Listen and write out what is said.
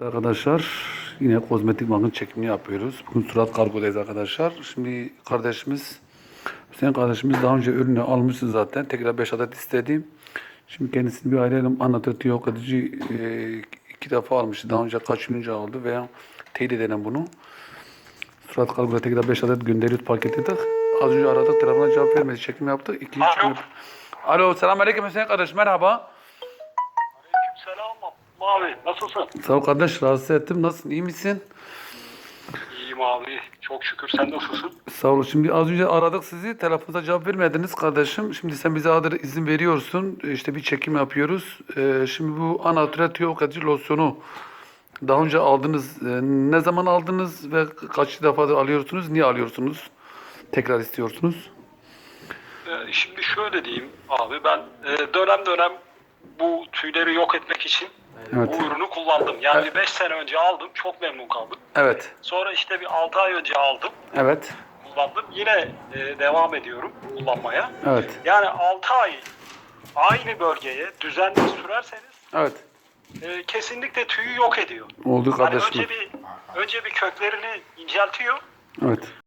Arkadaşlar yine kozmetik bankın çekimini yapıyoruz. Bugün surat kargodayız arkadaşlar. Şimdi kardeşimiz Hüseyin kardeşimiz daha önce ürünü almıştı zaten. Tekrar 5 adet istedi. Şimdi kendisini bir aileyle anlatır yok edici e, iki defa almıştı. Daha önce kaç gün önce aldı veya teyit edelim bunu. Surat kargoda tekrar 5 adet gönderiyoruz paketledik. Az önce aradık telefona cevap vermedi. Çekim yaptık. İkinci çekim. Alo selamünaleyküm Hüseyin kardeş merhaba. Mavi. Nasılsın? Sağ ol kardeş rahatsız ettim. Nasılsın iyi misin? İyiyim abi. Çok şükür. Sen nasılsın? Sağ olun. Şimdi az önce aradık sizi. Telefonunuza cevap vermediniz kardeşim. Şimdi sen bize adır izin veriyorsun. İşte bir çekim yapıyoruz. Ee, şimdi bu anatüre tüy okatici losyonu daha önce aldınız. Ee, ne zaman aldınız ve kaç defa alıyorsunuz? Niye alıyorsunuz? Tekrar istiyorsunuz. Ee, şimdi şöyle diyeyim abi. Ben e, dönem dönem bu tüyleri yok etmek için Evet. bu ürünü kullandım. Yani bir 5 sene önce aldım. Çok memnun kaldım. Evet. Sonra işte bir 6 ay önce aldım. Evet. Kullandım. Yine e, devam ediyorum kullanmaya. Evet. Yani 6 ay aynı bölgeye düzenli sürerseniz Evet. e, kesinlikle tüyü yok ediyor. Oldu Hani kardeşim. önce bir önce bir köklerini inceltiyor. Evet.